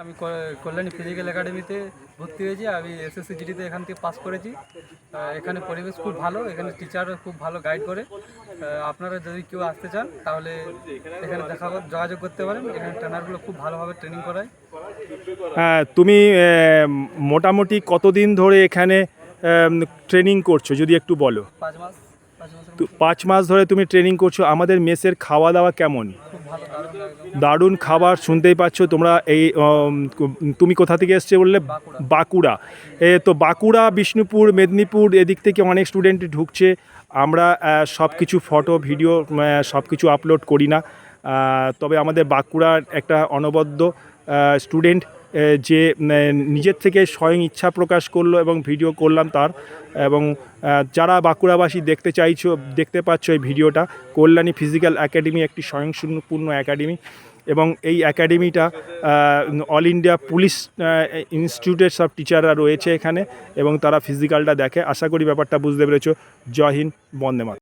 আমি কল্যাণী ফিজিক্যাল একাডেমিতে ভর্তি হয়েছি আমি এসএসসি জিডিতে এখান থেকে পাস করেছি। এখানে পরিবেশ খুব ভালো এখানে টিচারও খুব ভালো গাইড করে। আপনারা যদি কেউ আসতে চান তাহলে এখানে দেখা যোগাযোগ করতে পারেন। এখানে ট্রেনারগুলো খুব ভালোভাবে ট্রেনিং করায়। হ্যাঁ, তুমি মোটামুটি কতদিন ধরে এখানে ট্রেনিং করছ যদি একটু বলো? পাঁচ মাস। পাঁচ মাস ধরে তুমি ট্রেনিং করছ, আমাদের মেসের খাওয়া দাওয়া কেমন? দারুণ খাবার শুনতেই পাচ্ছ তোমরা এই তুমি কোথা থেকে এসছে বললে। বাঁকুড়া। এ, তো বাঁকুড়া, বিষ্ণুপুর, মেদিনীপুর এদিক থেকে অনেক স্টুডেন্ট ঢুকছে। আমরা সব কিছু ফটো ভিডিও সব কিছু আপলোড করি না। তবে আমাদের বাঁকুড়ার একটা অনবদ্য স্টুডেন্ট যে নিজের থেকে স্বয়ং ইচ্ছা প্রকাশ করল এবং ভিডিও করলাম তার। এবং যারা বাঁকুড়াবাসী দেখতে চাইছো, দেখতে পাচ্ছ এই ভিডিওটা, কল্যাণী ফিজিক্যাল একাডেমি একটি স্বয়ংপূর্ণ একাডেমি। এবং এই একাডেমিটা অল ইন্ডিয়া পুলিশ ইনস্টিটিউটের সব টিচাররা রয়েছে এখানে এবং তারা ফিজিক্যালটা দেখে। আশা করি ব্যাপারটা বুঝতে পেরেছ। জয় হিন্দ, বন্দে মাতরম।